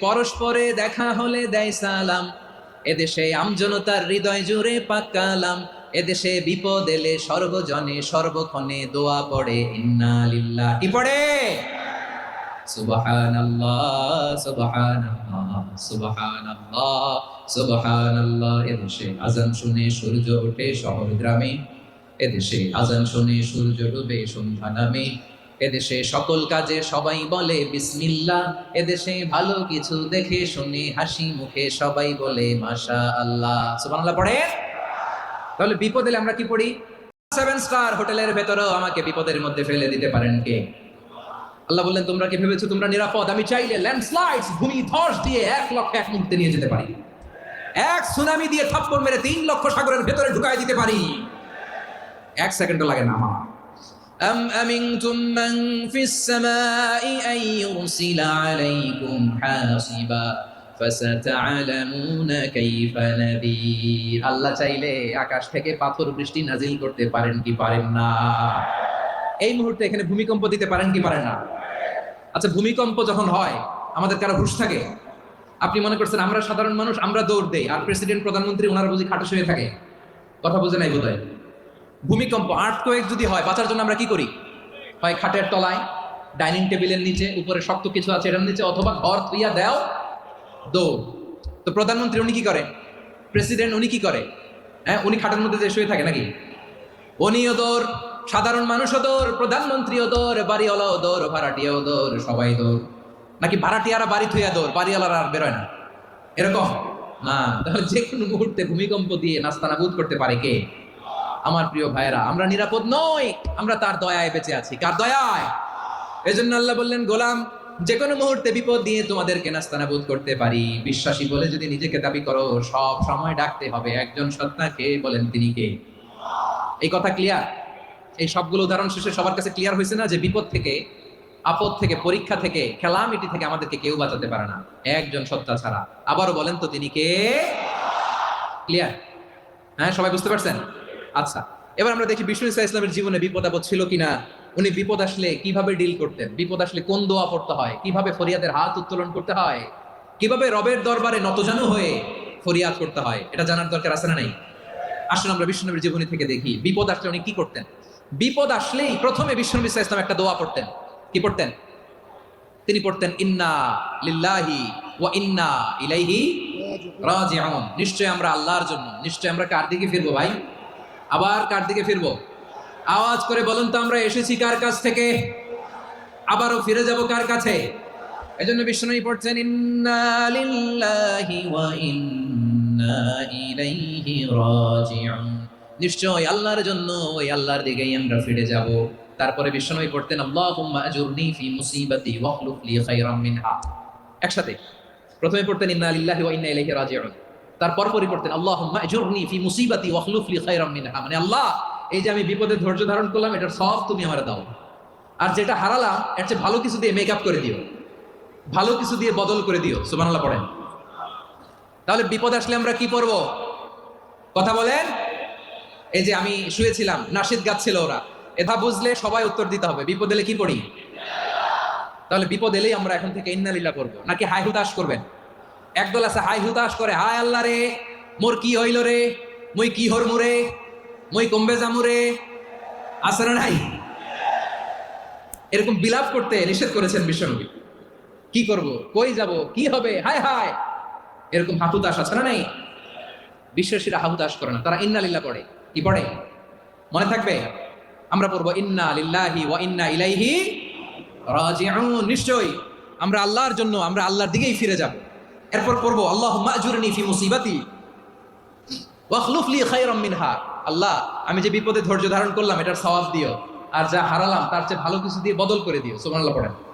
পরস্পরে দেখা হলে দেয় সালাম। এদেশে আমজনতার হৃদয় জুড়ে পাকালাম এদেশে বিপদ এলে সর্বজনে সর্বক্ষণে দোয়া পড়ে, ইন্না লিল্লাহ। কি পড়ে? সূর্য ওঠে শহর গ্রামে। এদেশে আজান শুনে সূর্য ডুবে সন্ধ্যা নামে। এদেশে সকল কাজে সবাই বলে বিসমিল্লাহ। এদেশে ভালো কিছু দেখে শুনে হাসি মুখে সবাই বলে মাশা আল্লাহ সুবহানাল্লাহ পড়ে তাহলে বিপদ এলে আমরা কি পড়ি? সেভেন স্টার হোটেলের ভেতরেও আমাকে বিপদের মধ্যে ফেলে দিতে পারেন কে? আল্লাহ বললেন, তোমরা কি ভেবেছো তোমরা নিরাপদ? আমি চাইলে ল্যান্ডস্লাইডস ভূমি, ধস দিয়ে এক লক্ষ এক মুহূর্তে নিয়ে যেতে পারি। এক সুনামি দিয়ে থাপ্পড় মেরে তিন লক্ষ সাগরের ভেতরে ঢুকাই দিতে পারি। এক সেকেন্ডও লাগে না আমার। أم أمنتم من في السماء أن يرسل عليكم حاصبا فستعلمون كيف نذير আল্লাহ চাইলে আকাশ থেকে পাথর বৃষ্টি নাজিল করতে পারেন কি পারেন না এই মুহূর্তে এখানে ভূমিকম্প দিতে পারেন কি পারেন না আচ্ছা ভূমিকম্প যখন হয় আমাদের কারো হুশ থাকে আপনি মনে করছেন আমরা সাধারণ মানুষ আমরা দৌড় দেই আর প্রেসিডেন্ট প্রধানমন্ত্রী ওনারা বুঝি খাটো শুয়ে থাকে কথা বুঝে নাই বোধহয় ভূমিকম্প আর্থকোয়েক যদি হয়, বাঁচার জন্য আমরা কি করি? হয় খাটের তলায় ডাইনিং টেবিলের নিচে, উপরে শক্ত কিছু আছে, এটার নিচে অথবা ঘর থুইয়া দেও, দৌড়। তো প্রধানমন্ত্রী উনি কি করে প্রেসিডেন্ট উনি কি করে? হ্যাঁ উনি খাটের মধ্যে যে শুয়ে থাকে নাকি? উনিও দৌড়, সাধারণ মানুষও দৌড়, প্রধানমন্ত্রীও দৌড়, বাড়িওয়ালাও দৌড়, ভাড়াটিয়াও দৌড়, সবাই দৌড়। নাকি ভাড়াটিয়ারা বাড়ি থুইয়া দৌড়, বাড়িওয়ালারা আর বেরোয় না? এরকম? না, তাহলে যে কোনো মুহূর্তে ভূমিকম্প দিয়ে নাস্তানাবুদ করতে পারে কে? আমার প্রিয় ভাইয়েরা, আমরা নিরাপদ নই, আমরা তার দয়ায় বেঁচে আছি। কার দয়ায়? এজন্য আল্লাহ বললেন, গোলাম যে কোনো মুহূর্তে বিপদ দিয়ে তোমাদেরকে নাস্তানাবুদ করতে পারি। বিশ্বাসী বলে যদি নিজেকে দাবি করো, সব সময় ডাকতে হবে। একজন সত্তাকে বলেন তিনি কে? এই কথা ক্লিয়ার এই সবগুলো উদাহরণ শেষে সবার কাছে ক্লিয়ার হয়েছে না যে বিপদ থেকে, আপদ থেকে, পরীক্ষা থেকে, খেলামিটি থেকে আমাদেরকে কেউ বাঁচাতে পারে না। একজন সত্তা ছাড়া। আবারও বলেন তো তিনি কে? ক্লিয়ার হ্যাঁ সবাই বুঝতে পারছেন? আচ্ছা এবার আমরা দেখি বিষ্ণু ইসা ইসলামের জীবনে বিপদ আপদ ছিল কিনা। উনি বিপদ আসলে কীভাবে ডিল করতেন? বিপদ আসলে কোন দোয়া পড়তে হয়? কীভাবে ফরিয়াদের হাত উত্তোলন করতে হয়? কীভাবে রবের দরবারে নতজানু হয়ে ফরিয়াদ করতে হয়? এটা জানার দরকার আছে না নাই? আসলে আমরা বিষ্ণুনবীর জীবনী থেকে দেখি, বিপদ আসলে উনি কি করতেন? বিপদ আসলেই প্রথমে বিষ্ণুনবী ইসা ইসলাম একটা দোয়া পড়তেন। কি পড়তেন? তিনি পড়তেন, ইন্না লিল্লাহি ওয়া ইন্না ইলাইহি রাজিউন। নিশ্চয় আমরা আল্লাহর জন্য নিশ্চয় আমরা কার দিকে ফিরবো ভাই? আবার কার দিকে ফিরবো? আওয়াজ করে বলুন তো, আমরা এসেছি কার কাছ থেকে? আবারও ফিরে যাব কার কাছে? এজন্য বিষ্ণুই পড়ছেন নিশ্চয় আল্লাহর জন্য ওই আল্লাহর দিকেই আমরা ফিরে যাব। তারপরে বিষ্ণুই পড়তেন, আল্লাহুম্মা আজুরনি ফি মুসিবাতি ওয়াখলুফ লি খায়রাম মিনহা। একসাথে। প্রথমে পড়তেন, ইন্না লিল্লাহি ওয়া ইন্না ইলাইহি রাজিউন। তারপর পরই পড়তেন আল্লাহুম্মা আজুরনি ফি মুসিবাতি ওয়াখলুফ লি খায়রাম মিনহা। মানে আল্লাহ, এই যে আমি বিপদে ধৈর্য ধারণ করলাম, এটার সব তুমি আমারে দাও। আর যেটা হারালাম, এর চেয়ে ভালো কিছু দিয়ে মেকআপ করে দিও। ভালো কিছু দিয়ে বদল করে দিও। সুবহানাল্লাহ পড়েন। তাহলে বিপদ আসলে আমরা কি পড়ব? কথা বলেন? এই যে আমি শুয়েছিলাম, নাসিদ গাচ্ছিল ওরা। এটা বুঝলে সবাই উত্তর দিতে হবে। বিপদ এলে কি পড়ি তাহলে বিপদ এলেই আমরা এখন থেকে ইন্নালিল্লাহ করব। নাকি হাই হুতাশ করবেন? একদল আছে হাই হুতাশ করে, হায় আল্লাহ রে, মোর কি হইল রে, মুই কি হর মুরে মুই কমবে জামুরে আছে না নাই? এরকম বিলাপ করতে নিষেধ করেছেন বিশ্বনবী। কি করব? কই যাব? কি হবে? হায় হায়! এরকম হাহুতাশ আছে না নাই? বিশ্বাসীরা হাহুতাশ করে না। তারা ইন্না লিল্লাহ পড়ে। কি পড়ে? মনে থাকবে? আমরা পড়ব, ইন্না লিল্লাহি ওয়া ইন্না ইলাইহি রাজিউন। নিশ্চয়ই। আমরা আল্লাহর জন্য, আমরা আল্লাহর দিকেই ফিরে যাব। এরপর পড়ব, আল্লাহ মাজুরনি ফি মুসিবাতি ওয়াখলুফ লি খায়রাম মিনহা। আল্লাহ, আমি যে বিপদে ধৈর্য ধারণ করলাম, এটার সওয়াব দিও। আর যা হারালাম, তার চেয়ে ভালো কিছু দিয়ে বদল করে দিও। সুবহানাল্লাহ, পড়েন।